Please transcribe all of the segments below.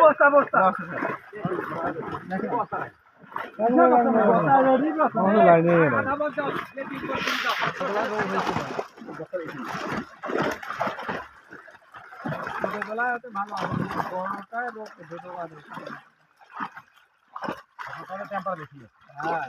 বস্তা বস্তা লাইনে ছোটবেলায় ভালো হবে টেম্পার বেশি হ্যাঁ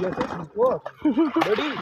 Ready?